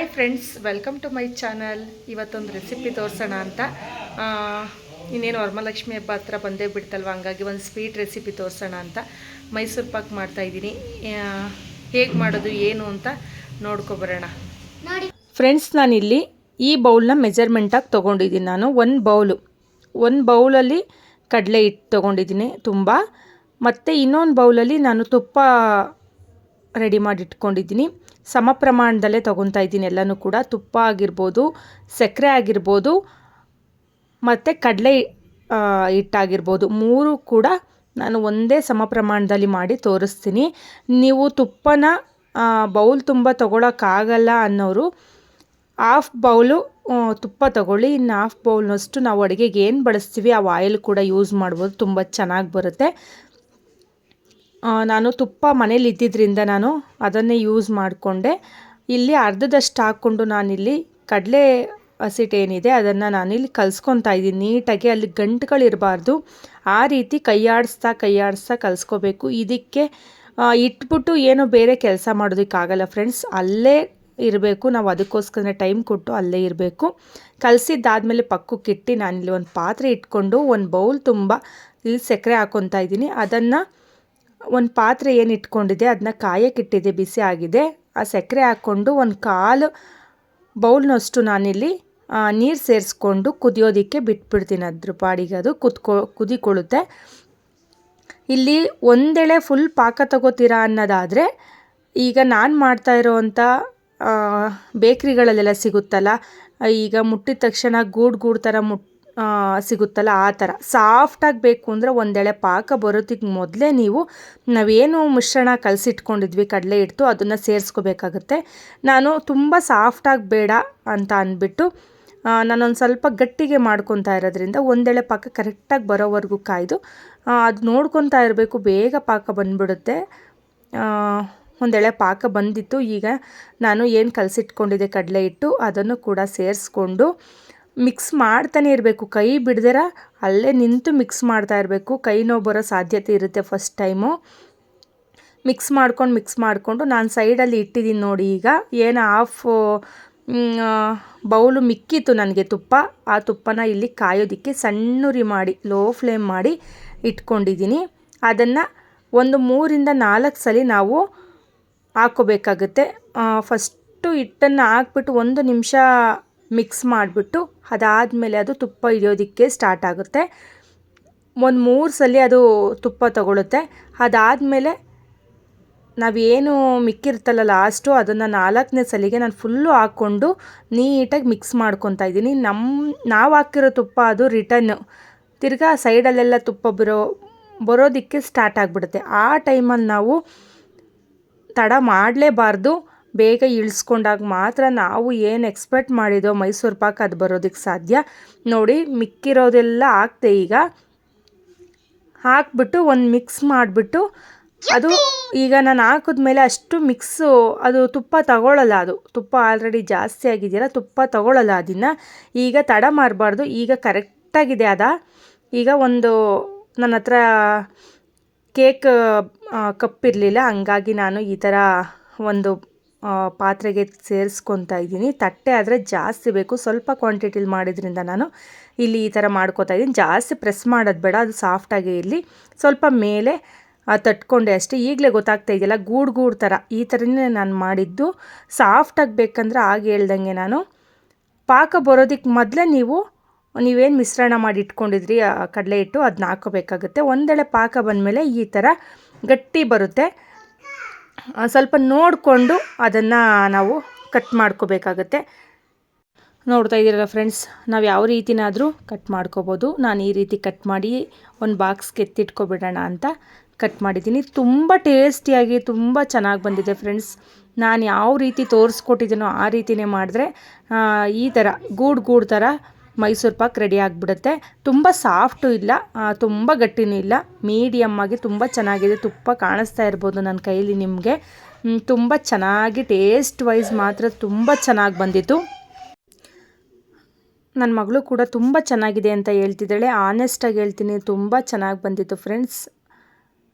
Hi friends welcome to my channel ಇವತ್ತೊಂದು recipe ತೋರಿಸೋಣ ಅಂತ. ಇನ್ನೇನು ವರಮಲಕ್ಷ್ಮಿ ಹಬ್ಬ ಹತ್ರ ಬಂದೇ ಬಿಡ್ತಲ್ವ? ಹಂಗಾಗಿ ಒಂದು ಸ್ವೀಟ್ ರೆಸಿಪಿ ತೋರಿಸೋಣ ಅಂತ ಮೈಸೂರು ಪಾಕ್ ಮಾಡ್ತಾಯಿದ್ದೀನಿ ಹೇಗೆ ಮಾಡೋದು ಏನು ಅಂತ ನೋಡ್ಕೊಬರೋಣ. ಫ್ರೆಂಡ್ಸ್ ನಾನಿಲ್ಲಿ ಈ ಬೌಲ್ನ ಮೆಜರ್ಮೆಂಟಾಗಿ ತೊಗೊಂಡಿದ್ದೀನಿ ನಾನು. ಒಂದು ಬೌಲು. ಒಂದು ಬೌಲಲ್ಲಿ ಕಡಲೆ ಹಿಟ್ಟು ತೊಗೊಂಡಿದ್ದೀನಿ ತುಂಬ. ಮತ್ತು ಇನ್ನೊಂದು ಬೌಲಲ್ಲಿ ನಾನು ತುಪ್ಪ ರೆಡಿ ಮಾಡಿ ಇಟ್ಕೊಂಡಿದ್ದೀನಿ ಸಮ ಪ್ರಮಾಣದಲ್ಲೇ ತೊಗೊತಾ ಇದ್ದೀನಿ. ಎಲ್ಲನೂ ಕೂಡ ತುಪ್ಪ ಆಗಿರ್ಬೋದು, ಸಕ್ಕರೆ ಆಗಿರ್ಬೋದು, ಮತ್ತು ಕಡಲೆ ಹಿಟ್ಟಾಗಿರ್ಬೋದು. ಮೂರು ಕೂಡ ನಾನು ಒಂದೇ ಸಮ ಪ್ರಮಾಣದಲ್ಲಿ ಮಾಡಿ ತೋರಿಸ್ತೀನಿ. ನೀವು ತುಪ್ಪನ ಬೌಲ್ ತುಂಬ ತೊಗೊಳಕ್ಕಾಗಲ್ಲ ಅನ್ನೋರು, ಹಾಫ್ ಬೌಲು ತುಪ್ಪ ತಗೊಳ್ಳಿ. ಇನ್ನು ಹಾಫ್ ಬೌಲ್ನಷ್ಟು ನಾವು ಅಡುಗೆಗೆ ಏನು ಬಳಸ್ತೀವಿ, ಆ ಆಯಿಲ್ ಕೂಡ ಯೂಸ್ ಮಾಡ್ಬೋದು. ತುಂಬ ಚೆನ್ನಾಗಿ ಬರುತ್ತೆ. ನಾನು ತುಪ್ಪ ಮನೇಲಿ ಇದ್ದಿದ್ದರಿಂದ ನಾನು ಅದನ್ನೇ ಯೂಸ್ ಮಾಡಿಕೊಂಡೆ. ಇಲ್ಲಿ ಅರ್ಧದಷ್ಟು ಹಾಕ್ಕೊಂಡು ನಾನಿಲ್ಲಿ ಕಡಲೆ ಹಸಿಟ್ಟು ಏನಿದೆ ಅದನ್ನು ನಾನಿಲ್ಲಿ ಕಲಿಸ್ಕೊತಾ ಇದ್ದೀನಿ. ನೀಟಾಗಿ ಅಲ್ಲಿ ಗಂಟುಗಳಿರಬಾರ್ದು ಆ ರೀತಿ ಕೈಯಾಡಿಸ್ತಾ ಕೈಯಾಡಿಸ್ತಾ ಕಲಿಸ್ಕೋಬೇಕು. ಇದಕ್ಕೆ ಇಟ್ಬಿಟ್ಟು ಏನೋ ಬೇರೆ ಕೆಲಸ ಮಾಡೋದಕ್ಕಾಗಲ್ಲ ಫ್ರೆಂಡ್ಸ್ ಅಲ್ಲೇ ಇರಬೇಕು. ನಾವು ಅದಕ್ಕೋಸ್ಕರ ಟೈಮ್ ಕೊಟ್ಟು ಅಲ್ಲೇ ಇರಬೇಕು. ಕಲಸಿದ್ದಾದಮೇಲೆ ಪಕ್ಕಕ್ಕಿಟ್ಟು ನಾನಿಲ್ಲಿ ಒಂದು ಪಾತ್ರೆ ಇಟ್ಕೊಂಡು, ಒಂದು ಬೌಲ್ ತುಂಬ ಇಲ್ಲಿ ಸಕ್ಕರೆ ಹಾಕ್ಕೊತಾ ಇದ್ದೀನಿ. ಅದನ್ನು ಒಂದು ಪಾತ್ರೆ ಏನು ಇಟ್ಕೊಂಡಿದೆ ಅದನ್ನ ಕಾಯಕ್ಕಿಟ್ಟಿದ್ದೆ, ಬಿಸಿ ಆಗಿದೆ. ಆ ಸಕ್ಕರೆ ಹಾಕ್ಕೊಂಡು ಒಂದು ಕಾಲು ಬೌಲ್ನಷ್ಟು ನಾನಿಲ್ಲಿ ನೀರು ಸೇರಿಸ್ಕೊಂಡು ಕುದಿಯೋದಕ್ಕೆ ಬಿಟ್ಬಿಡ್ತೀನಿ ಅದ್ರ ಪಾಡಿಗೆ. ಅದು ಕುದ್ಕೊ ಕುದಿಕೊಳ್ಳುತ್ತೆ. ಇಲ್ಲಿ ಒಂದೆಳೆ ಫುಲ್ ಪಾಕ ತಗೋತೀರಾ ಅನ್ನೋದಾದರೆ, ಈಗ ನಾನು ಮಾಡ್ತಾ ಇರೋವಂಥ ಬೇಕ್ರಿಗಳಲ್ಲೆಲ್ಲ ಸಿಗುತ್ತಲ್ಲ, ಈಗ ಮುಟ್ಟಿದ ತಕ್ಷಣ ಗೂಡು ಗೂಡು ಥರ ಮುಟ್ ಸಿಗುತ್ತಲ್ಲ ಆ ಥರ. ಸಾಫ್ಟಾಗಿ ಬೇಕು ಅಂದರೆ ಒಂದೆಳೆ ಪಾಕ ಬರೋದಕ್ಕೆ ಮೊದಲೇ ನೀವು ನಾವೇನು ಮಿಶ್ರಣ ಕಲಸಿಟ್ಕೊಂಡಿದ್ವಿ, ಕಡಲೆ ಹಿಟ್ಟು ಅದನ್ನು ಸೇರಿಸ್ಕೋಬೇಕಾಗತ್ತೆ. ನಾನು ತುಂಬ ಸಾಫ್ಟಾಗಿ ಬೇಡ ಅಂತ ಅಂದ್ಬಿಟ್ಟು ನಾನೊಂದು ಸ್ವಲ್ಪ ಗಟ್ಟಿಗೆ ಮಾಡ್ಕೊತಾ ಇರೋದ್ರಿಂದ ಒಂದೆಳೆ ಪಾಕ ಕರೆಕ್ಟಾಗಿ ಬರೋವರೆಗೂ ಕಾಯ್ದು ಅದು ನೋಡ್ಕೊತಾ ಇರಬೇಕು, ಬೇಗ ಪಾಕ ಬಂದ್ಬಿಡುತ್ತೆ. ಒಂದೆಳೆ ಪಾಕ ಬಂದಿತ್ತು. ಈಗ ನಾನು ಏನು ಕಲಸಿಟ್ಕೊಂಡಿದ್ದೆ, ಕಡಲೆ ಹಿಟ್ಟು ಅದನ್ನು ಕೂಡ ಸೇರಿಸ್ಕೊಂಡು ಮಿಕ್ಸ್ ಮಾಡ್ತಾನೆ ಇರಬೇಕು. ಕೈ ಬಿಡ್ದಿರ ಅಲ್ಲೇ ನಿಂತು ಮಿಕ್ಸ್ ಮಾಡ್ತಾ ಇರಬೇಕು. ಕೈ ನೋವು ಬರೋ ಸಾಧ್ಯತೆ ಇರುತ್ತೆ ಫಸ್ಟ್ ಟೈಮು ಮಿಕ್ಸ್ ಮಾಡ್ಕೊಂಡು ಮಿಕ್ಸ್ ಮಾಡಿಕೊಂಡು ನಾನು ಸೈಡಲ್ಲಿ ಇಟ್ಟಿದ್ದೀನಿ ನೋಡಿ ಈಗ. ಏನು ಹಾಫ್ ಬೌಲು ಮಿಕ್ಕಿತ್ತು ನನಗೆ ತುಪ್ಪ. ಆ ತುಪ್ಪನ ಇಲ್ಲಿ ಕಾಯೋದಕ್ಕೆ ಸಣ್ಣುರಿ ಮಾಡಿ ಲೋ ಫ್ಲೇಮ್ ಮಾಡಿ ಇಟ್ಕೊಂಡಿದ್ದೀನಿ ಅದನ್ನು ಒಂದು ಮೂರಿಂದ ನಾಲ್ಕು ಸಲ ನಾವು ಹಾಕೋಬೇಕಾಗುತ್ತೆ ಫಸ್ಟು ಹಿಟ್ಟನ್ನು ಹಾಕ್ಬಿಟ್ಟು ಒಂದು ನಿಮಿಷ ಮಿಕ್ಸ್ ಮಾಡಿಬಿಟ್ಟು ಅದಾದಮೇಲೆ ಅದು ತುಪ್ಪ ಹಿಡಿಯೋದಕ್ಕೆ ಸ್ಟಾರ್ಟ್ ಆಗುತ್ತೆ. ಒಂದು ಮೂರು ಸಲ ಅದು ತುಪ್ಪ ತಗೊಳುತ್ತೆ. ಅದಾದಮೇಲೆ ನಾವೇನು ಮಿಕ್ಕಿರ್ತಲ್ಲ ಲಾಸ್ಟು ಅದನ್ನು ನಾಲ್ಕನೇ ಸಲಿಗೆ ನಾನು ಫುಲ್ಲು ಹಾಕ್ಕೊಂಡು ನೀಟಾಗಿ ಮಿಕ್ಸ್ ಮಾಡ್ಕೊತಾ ಇದ್ದೀನಿ. ನಮ್ಮ ನಾವು ಹಾಕಿರೋ ತುಪ್ಪ ಅದು ರಿಟರ್ನ್ ತಿರ್ಗಾ ಸೈಡಲ್ಲೆಲ್ಲ ತುಪ್ಪ ಬರೋ, ಬರೋದಕ್ಕೆ ಸ್ಟಾರ್ಟ್ ಆಗಿಬಿಡುತ್ತೆ. ಆ ಟೈಮಲ್ಲಿ ನಾವು ತಡ ಮಾಡಲೇಬಾರ್ದು. ಬೇಗ ಇಳಿಸ್ಕೊಂಡಾಗ ಮಾತ್ರ ನಾವು ಏನು ಎಕ್ಸ್ಪೆಕ್ಟ್ ಮಾಡಿದೋ ಮೈಸೂರು ಪಾಕ್ ಅದು ಬರೋದಕ್ಕೆ ಸಾಧ್ಯ. ನೋಡಿ, ಮಿಕ್ಕಿರೋದೆಲ್ಲ ಹಾಕ್ತೆ ಈಗ. ಹಾಕ್ಬಿಟ್ಟು ಒಂದು ಮಿಕ್ಸ್ ಮಾಡಿಬಿಟ್ಟು ಅದು ಈಗ ನಾನು ಹಾಕಿದ್ಮೇಲೆ ಅಷ್ಟು ಮಿಕ್ಸು ಅದು ತುಪ್ಪ ತಗೊಳ್ಳಲ್ಲ ಅದು. ತುಪ್ಪ ಆಲ್ರೆಡಿ ಜಾಸ್ತಿ ಆಗಿದೆಯಲ್ಲ, ತುಪ್ಪ ತಗೊಳ್ಳಲ್ಲ ಅದನ್ನು. ಈಗ ತಡ ಮಾಡಬಾರ್ದು, ಈಗ ಕರೆಕ್ಟಾಗಿದೆ ಅದ. ಈಗ ಒಂದು ನನ್ನ ಹತ್ರ ಕೇಕ್ ಕಪ್ ಇರಲಿಲ್ಲ, ಹಂಗಾಗಿ ನಾನು ಈ ಥರ ಒಂದು ಪಾತ್ರೆಗೆ ಸೇರಿಸ್ಕೊತಾ ಇದ್ದೀನಿ. ತಟ್ಟೆ ಆದರೆ ಜಾಸ್ತಿ ಬೇಕು. ಸ್ವಲ್ಪ ಕ್ವಾಂಟಿಟಿಲಿ ಮಾಡಿದ್ರಿಂದ ನಾನು ಇಲ್ಲಿ ಈ ಥರ ಮಾಡ್ಕೋತಾ ಇದ್ದೀನಿ. ಜಾಸ್ತಿ ಪ್ರೆಸ್ ಮಾಡೋದು ಬೇಡ. ಅದು ಸಾಫ್ಟಾಗಿ ಇರಲಿ. ಸ್ವಲ್ಪ ಮೇಲೆ ತಟ್ಕೊಂಡೆ ಅಷ್ಟೇ. ಈಗಲೇ ಗೊತ್ತಾಗ್ತಾ ಇದೆಯಲ್ಲ, ಗೂಡು ಗೂಡು ಥರ ಈ ಥರನೇ ನಾನು ಮಾಡಿದ್ದು. ಸಾಫ್ಟಾಗಿ ಬೇಕಂದ್ರೆ ಆಗ ಹೇಳ್ದಂಗೆ ನಾನು. ಪಾಕ ಬರೋದಕ್ಕೆ ಮೊದಲೇ ನೀವು, ನೀವೇನು ಮಿಶ್ರಣ ಮಾಡಿ ಇಟ್ಕೊಂಡಿದ್ರಿ ಕಡಲೆ ಹಿಟ್ಟು ಅದನ್ನ ಹಾಕೋಬೇಕಾಗುತ್ತೆ. ಒಂದೆಳೆ ಪಾಕ ಬಂದಮೇಲೆ ಈ ಥರ ಗಟ್ಟಿ ಬರುತ್ತೆ. ಸ್ವಲ್ಪ ನೋಡಿಕೊಂಡು ಅದನ್ನು ನಾವು ಕಟ್ ಮಾಡ್ಕೋಬೇಕಾಗತ್ತೆ. ನೋಡ್ತಾ ಇದ್ದೀರಲ್ಲ ಫ್ರೆಂಡ್ಸ್ ನಾವು ಯಾವ ರೀತಿನಾದರೂ ಕಟ್ ಮಾಡ್ಕೋಬೋದು. ನಾನು ಈ ರೀತಿ ಕಟ್ ಮಾಡಿ ಒಂದು ಬಾಕ್ಸ್ ಎತ್ತಿಟ್ಕೊಬಿಡೋಣ ಅಂತ ಕಟ್ ಮಾಡಿದ್ದೀನಿ. ತುಂಬ ಟೇಸ್ಟಿಯಾಗಿ ತುಂಬ ಚೆನ್ನಾಗಿ ಬಂದಿದೆ ಫ್ರೆಂಡ್ಸ್ ನಾನು ಯಾವ ರೀತಿ ತೋರಿಸ್ಕೊಟ್ಟಿದ್ದೀನೋ ಆ ರೀತಿನೇ ಮಾಡಿದ್ರೆ ಈ ಥರ ಗೂಡು ಗೂಡು ಥರ ಮೈಸೂರು ಪಾಕ್ ರೆಡಿ ಆಗಿಬಿಡುತ್ತೆ. ತುಂಬ ಸಾಫ್ಟು ಇಲ್ಲ ತುಂಬ ಗಟ್ಟಿನೂ ಇಲ್ಲ. ಮೀಡಿಯಮ್ ಆಗಿ ತುಂಬ ಚೆನ್ನಾಗಿದೆ. ತುಪ್ಪ ಕಾಣಿಸ್ತಾ ಇರ್ಬೋದು ನನ್ನ ಕೈಲಿ ನಿಮಗೆ. ತುಂಬ ಚೆನ್ನಾಗಿ ಟೇಸ್ಟ್ ವೈಸ್ ಮಾತ್ರ ತುಂಬ ಚೆನ್ನಾಗಿ ಬಂದಿತ್ತು. ನನ್ನ ಮಗಳು ಕೂಡ ತುಂಬ ಚೆನ್ನಾಗಿದೆ ಅಂತ ಹೇಳ್ತಿದ್ದಾಳೆ. ಆನೆಸ್ಟಾಗಿ ಹೇಳ್ತೀನಿ, ತುಂಬ ಚೆನ್ನಾಗಿ ಬಂದಿತ್ತು ಫ್ರೆಂಡ್ಸ್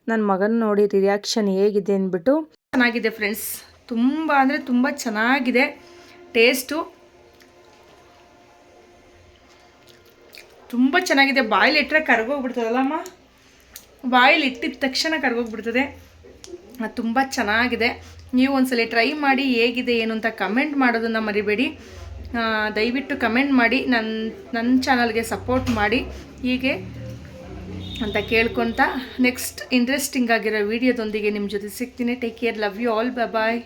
ನನ್ನ ಮಗನ ನೋಡಿ ರಿಯಾಕ್ಷನ್ ಹೇಗಿದೆ ಅಂದ್ಬಿಟ್ಟು. ಚೆನ್ನಾಗಿದೆ ಫ್ರೆಂಡ್ಸ್ ತುಂಬ ಅಂದರೆ ತುಂಬ ಚೆನ್ನಾಗಿದೆ. ಟೇಸ್ಟು ತುಂಬ ಚೆನ್ನಾಗಿದೆ. ಬಾಯ್ಲಿಟ್ಟರೆ ಕರ್ಗೋಗ್ಬಿಡ್ತದಲ್ಲಮ್ಮ ಬಾಯಲ್ಲಿ ಇಟ್ಟಿದ ತಕ್ಷಣ ಕರ್ಗೋಗ್ಬಿಡ್ತದೆ. ತುಂಬ ಚೆನ್ನಾಗಿದೆ. ನೀವು ಒಂದ್ಸಲ ಟ್ರೈ ಮಾಡಿ ಹೇಗಿದೆ, ಏನು ಅಂತ ಕಮೆಂಟ್ ಮಾಡೋದನ್ನು ಮರಿಬೇಡಿ. ದಯವಿಟ್ಟು ಕಮೆಂಟ್ ಮಾಡಿ ನನ್ನ ನನ್ನ ಚಾನಲ್ಗೆ ಸಪೋರ್ಟ್ ಮಾಡಿ. ಹೀಗೆ ಅಂತ ಕೇಳ್ಕೊತ ನೆಕ್ಸ್ಟ್ ಇಂಟ್ರೆಸ್ಟಿಂಗ್ ಆಗಿರೋ ವಿಡಿಯೋದೊಂದಿಗೆ ನಿಮ್ಮ ಜೊತೆ ಸಿಗ್ತೀನಿ. Take care love you all bye